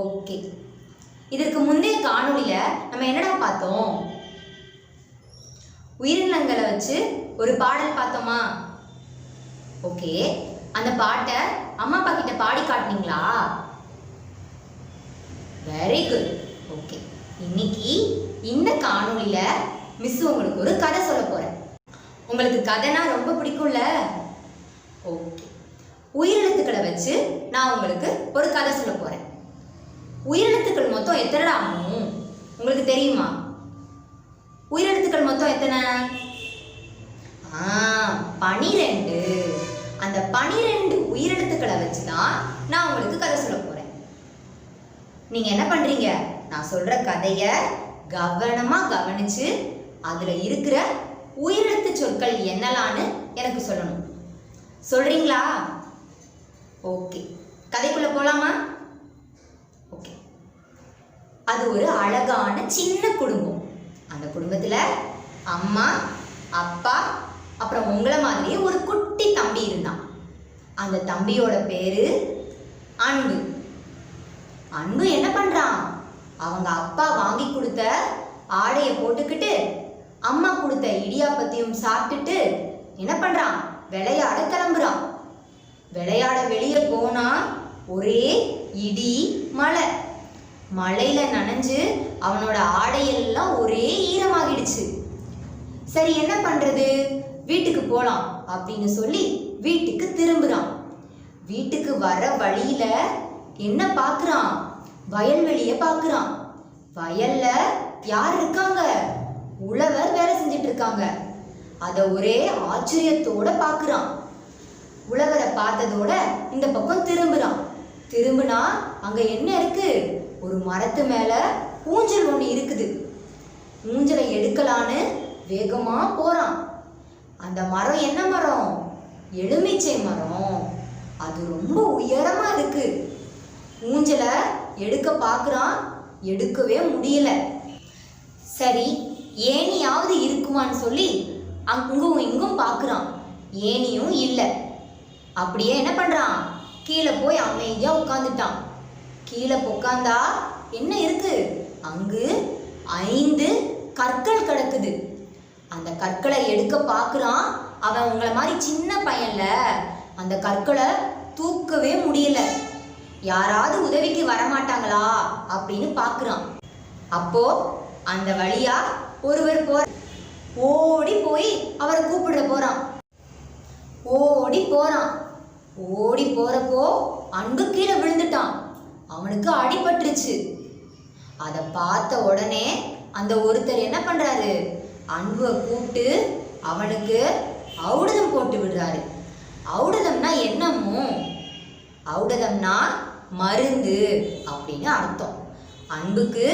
Okay இதற்கு முந்தைய காணொலியில் நம்ம என்னடா பார்த்தோம்? உயிரினங்களை வச்சு ஒரு பாடல் பார்த்தோமா? ஓகே அந்த பாட்டை அம்மா அப்பா கிட்ட பாடி காட்டினீங்களா? வெரி குட் ஓகே இன்னைக்கு இந்த காணொலியில் மிஸ் உங்களுக்கு ஒரு கதை சொல்ல போகிறேன் உங்களுக்கு கதைனா ரொம்ப பிடிக்கும்ல? ஓகே உயிரெழுத்துக்களை வச்சு நான் உங்களுக்கு ஒரு கதை சொல்ல போகிறேன் உயிரெழுத்துக்கள் மொத்தம் எத்தனைடா ஆகும் உங்களுக்கு தெரியுமா? உயிரெழுத்துக்கள் மொத்தம் எத்தனை? ஆ பனிரெண்டு. அந்த பனிரெண்டு உயிரெழுத்துக்களை வச்சு தான் நான் உங்களுக்கு கதை சொல்ல போகிறேன் நீங்கள் என்ன பண்ணுறீங்க நான் சொல்கிற கதையை கவனமாக கவனிச்சு அதில் இருக்கிற உயிரெழுத்து சொற்கள் என்னலான்னு எனக்கு சொல்லணும். சொல்கிறீங்களா ஓகே. கதைக்குள்ளே போகலாமா அது ஒரு அழகான சின்ன குடும்பம். அந்த குடும்பத்தில் அம்மா அப்பா அப்புறம் உங்களை மாதிரியே ஒரு குட்டி தம்பி இருந்தான். அந்த தம்பியோட பேரு அன்பு. அன்பு என்ன பண்ணுறான் அவங்க அப்பா வாங்கி கொடுத்த ஆடையை போட்டுக்கிட்டு அம்மா கொடுத்த இடியாப்பத்தையும் சாப்பிட்டுட்டு என்ன பண்ணுறான் விளையாட கிளம்புறான். விளையாட வெளியே போனா ஒரே இடி மழை. மழையில நனைஞ்சு அவனோட ஆடையெல்லாம் ஒரே ஈரமாகிடுச்சு. சரி என்ன பண்றது? வீட்டுக்கு போலாம் அப்படின்னு சொல்லி வீட்டுக்கு திரும்புறான். வீட்டுக்கு வர வழியில என்ன பார்க்குறான் வயல்வெளிய பார்க்குறான் வயல்ல யார் இருக்காங்க? உழவர் வேலை செஞ்சுட்டு இருக்காங்க. அதை ஒரே ஆச்சரியத்தோட பார்க்குறான் உழவரை பார்த்ததோட இந்த பக்கம் திரும்புறான். திரும்பினா அங்க என்ன இருக்கு? ஒரு மரத்து மேல ஊஞ்சல் ஒண்ணு இருக்குது. ஊஞ்சலை எடுக்கலான்னு வேகமா போறான். அந்த மரம் என்ன மரம்? எலுமிச்சை மரம். அது ரொம்ப உயரமா இருக்கு. ஊஞ்சலை எடுக்க பார்க்குறான். எடுக்கவே முடியல. சரி ஏணியாவது இருக்குமான்னு சொல்லி அங்கும் இங்கும் பார்க்குறான். ஏணியும் இல்லை. அப்படியே என்ன பண்ணுறான் கீழே போய் அமைதியாக உட்காந்துட்டான் கீழே உட்காந்தா என்ன இருக்கு? அங்கு ஐந்து கற்கள் கிடக்குது. அந்த கற்களை எடுக்க பார்க்குறான். அவன் உங்களை மாதிரி சின்ன பையன்ல. அந்த கற்களை தூக்கவே முடியல. யாராவது உதவிக்கு வரமாட்டாங்களா அப்படின்னு பார்க்குறான். அப்போ அந்த வழியா ஒருவர் போற ஓடி போய் அவரை கூப்பிட போறான். ஓடி போறான். ஓடி போறப்போ அன்பு கீழே விழுந்துட்டான். அவனுக்கு அடிபட்டுருச்சு. அதை பார்த்த உடனே அந்த ஒருத்தர் என்ன பண்றாரு? அன்புவை கூப்பிட்டு அவனுக்கு ஔடதம் போட்டு விடுறாரு. ஔடதம்னா என்னமோ? ஔடதம்னா மருந்து அப்படின்னு அர்த்தம். அன்புக்கு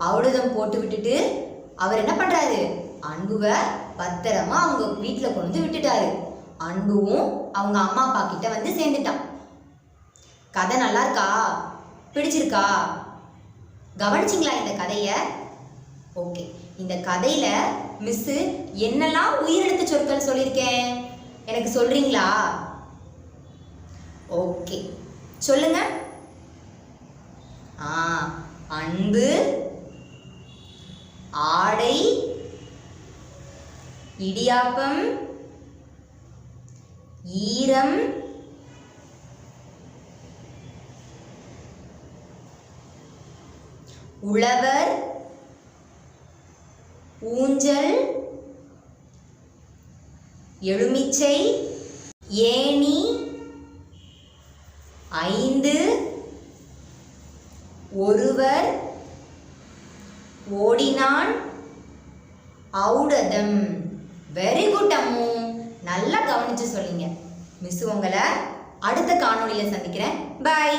ஔடதம் போட்டு விட்டுட்டு அவர் என்ன பண்றாரு? அன்புவை பத்திரமா அவங்க வீட்டில் கொண்டு வந்து விட்டுட்டாரு. அன்புவும் அவங்க அம்மா அப்பா கிட்ட வந்து சேர்ந்துட்டான். கதை நல்லா இருக்கா பிடிச்சிருக்கா? கவனிச்சிங்களா இந்த கதைய? ஓகே. இந்த கதையில மிஸ்ஸு என்னெல்லாம் உயிரெழுத்து சொற்கள் சொல்லியிருக்கேன்? எனக்கு சொல்றீங்களா? ஓகே. சொல்லுங்க. ஆ அன்பு ஆடை இடியாப்பம் ஈரம் உழவர் ஊஞ்சல் எலுமிச்சை ஏணி ஐந்து ஒருவர் ஓடினான் ஔடதம். Very good Ammu. நல்லா கவனிச்சு சொல்லிங்க. மிஸ் உங்களை அடுத்த காணொளியில் சந்திக்கிறேன். பாய்